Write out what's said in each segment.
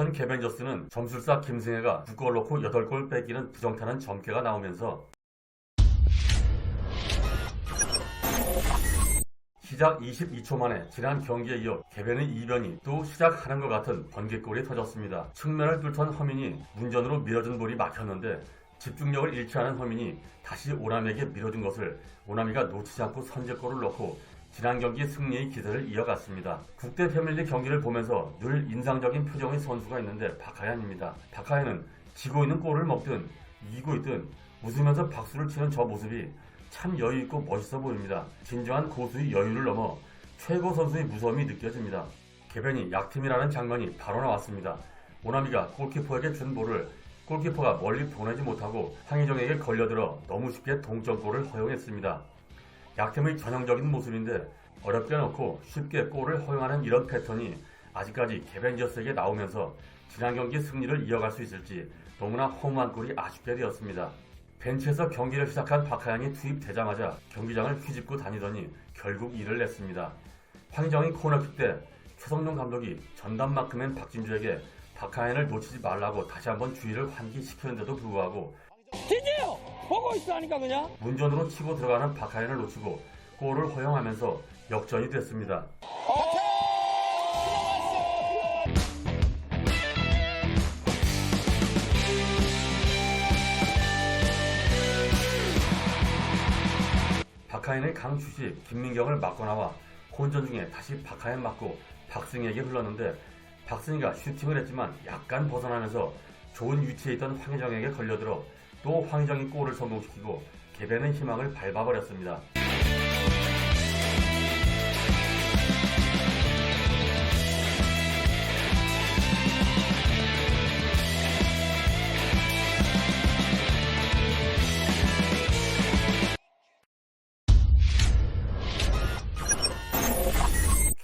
한편 개벤저스는 점술사 김승혜가 9골 넣고 8골 뺏기는 부정타는 점괘가 나오면서 시작 22초 만에 지난 경기에 이어 개변의 이변이 또 시작하는 것 같은 번개골이 터졌습니다. 측면을 뚫던 허민이 문전으로 밀어준 볼이 막혔는데 집중력을 잃지 않은 허민이 다시 오남에게 밀어준 것을 오남이가 놓치지 않고 선제골을 넣고 지난 경기 승리의 기세를 이어갔습니다. 국대 패밀리 경기를 보면서 늘 인상적인 표정의 선수가 있는데 박하얀입니다. 박하얀은 지고 있는 골을 먹든 이기고 있든 웃으면서 박수를 치는 저 모습이 참 여유있고 멋있어 보입니다. 진정한 고수의 여유를 넘어 최고 선수의 무서움이 느껴집니다. 개변이 약팀이라는 장면이 바로 나왔습니다. 오나미가 골키퍼에게 준 볼을 골키퍼가 멀리 보내지 못하고 황희정에게 걸려들어 너무 쉽게 동점골을 허용했습니다. 약팀의 전형적인 모습인데 어렵게 넣고 쉽게 골을 허용하는 이런 패턴이 아직까지 개벤저스에게 나오면서 지난 경기 승리를 이어갈 수 있을지 너무나 허무한 골이 아쉽게 되었습니다. 벤치에서 경기를 시작한 박하양이 투입되자마자 경기장을 휘집고 다니더니 결국 일을 냈습니다. 황희정이 코너킥 때 최성룡 감독이 전담마크맨 박진주에게 박하양을 놓치지 말라고 다시 한번 주의를 환기시키는데도 불구하고 진지요! 보고 있어 하니까 그냥 문전으로 치고 들어가는 박하연을 놓치고 골을 허용하면서 역전이 됐습니다. 박하연의 강추시 김민경을 맞고 나와 혼전 중에 다시 박하연 맞고 박승희에게 흘렀는데 박승희가 슈팅을 했지만 약간 벗어나면서 좋은 위치에 있던 황희정에게 걸려들어 또 황희정이 골을 성공시키고 개변의 희망을 밟아버렸습니다.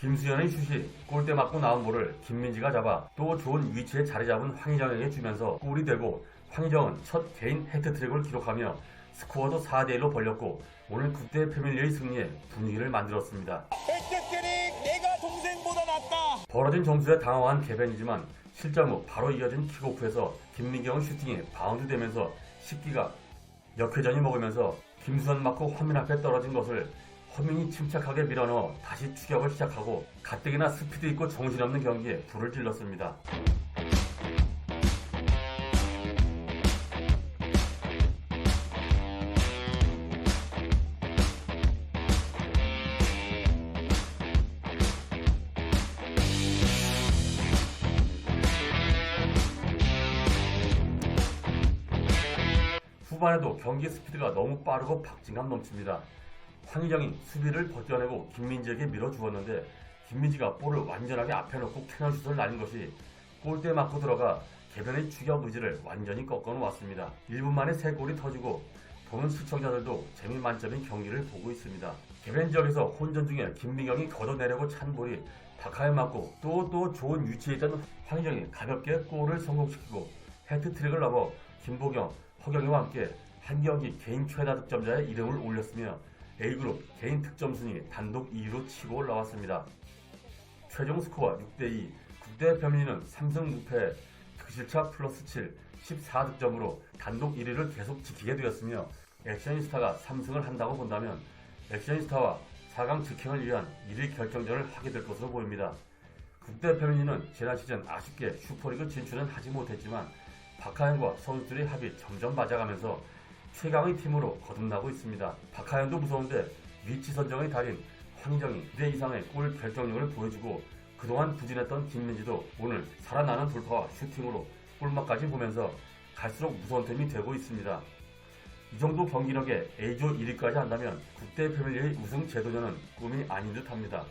김수현의 슛이 골대 맞고 나온 볼을 김민지가 잡아 또 좋은 위치에 자리 잡은 황희정에게 주면서 골이 되고 황희정은 첫 개인 해트트릭을 기록하며 스코어도 4대1로 벌렸고 오늘 국대 패밀리의 승리에 분위기를 만들었습니다. 백대트릭 내가 동생보다 낫다. 벌어진 점수에 당황한 개벤이지만 실점 후 바로 이어진 킥오프에서 김민경 슈팅이 바운드 되면서 식기가 역회전이 먹으면서 김수현 맞고 화면 앞에 떨어진 것을 허민이 침착하게 밀어넣어 다시 추격을 시작하고 가뜩이나 스피드 있고 정신없는 경기에 불을 질렀습니다. 후반에도 경기 스피드가 너무 빠르고 박진감 넘칩니다. 황희정이 수비를 버텨내고 김민지에게 밀어주었는데 김민지가 볼을 완전하게 앞에 놓고 캐널슛을 날린 것이 골대 맞고 들어가 개변의 추격 의지를 완전히 꺾어놓았습니다. 1분 만에 3골이 터지고 보는 시청자들도 재미 만점인 경기를 보고 있습니다. 개변 지역에서 혼전 중에 김민경이 걷어내려고 찬 볼이 박하에 맞고 또또 좋은 위치에 있던 황희정이 가볍게 골을 성공시키고 해트트릭을 넘어 김보경, 허경이와 함께 한 경기 개인 최다 득점자의 이름을 올렸으며 A그룹 개인 득점 순위 단독 2위로 치고 올라왔습니다. 최종 스코어 6대2 국대 패밀리는 3승 6패 득실차 플러스 7 14득점으로 단독 1위를 계속 지키게 되었으며 액션이스타가 3승을 한다고 본다면 액션이스타와 4강 직행을 위한 1위 결정전을 하게 될 것으로 보입니다. 국대 패밀리는 지난 시즌 아쉽게 슈퍼리그 진출은 하지 못했지만 박하현과 선수들의 합이 점점 맞아가면서 최강의 팀으로 거듭나고 있습니다. 박하현도 무서운데 위치 선정의 달인 황희정이 2대 이상의 골 결정력을 보여주고 그동안 부진했던 김민지도 오늘 살아나는 돌파와 슈팅으로 골망까지 보면서 갈수록 무서운 팀이 되고 있습니다. 이 정도 경기력에 A조 1위까지 한다면 국대 패밀리의 우승 재도전은 꿈이 아닌 듯 합니다.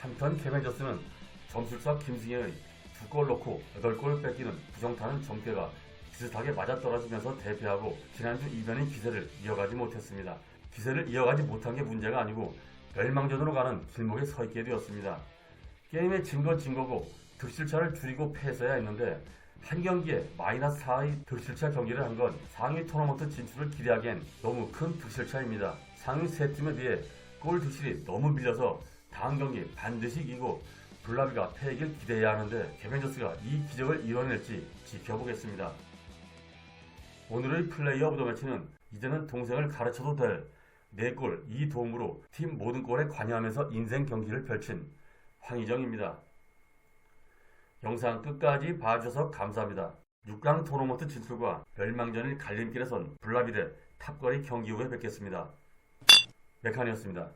한편 케벤저스는 점술사 김승혜의 두 골 넣고 8골 뺏기는 부정타는 점괘가 비슷하게 맞아떨어지면서 대패하고 지난주 이변의 기세를 이어가지 못했습니다. 기세를 이어가지 못한 게 문제가 아니고 멸망전으로 가는 길목에 서 있게 되었습니다. 게임에 진건진 거고 득실차를 줄이고 패했어야 했는데 한 경기에 마이너스 4의 득실차 경기를 한 건 상위 토너먼트 진출을 기대하기엔 너무 큰 득실차입니다. 상위 세 팀에 비해 골 득실이 너무 밀려서 다음 경기 반드시 이기고 블라비가 패길 기대해야 하는데 개벤저스가 이 기적을 이뤄낼지 지켜보겠습니다. 오늘의 플레이어 오브 더 매치는 이제는 동생을 가르쳐도 될 4골 2도움으로 팀 모든 골에 관여하면서 인생 경기를 펼친 황희정입니다. 영상 끝까지 봐주셔서 감사합니다. 6강 토너먼트 진출과 멸망전일 갈림길에 선 블라비 대 탑거리 경기 후에 뵙겠습니다. 메칸이었습니다.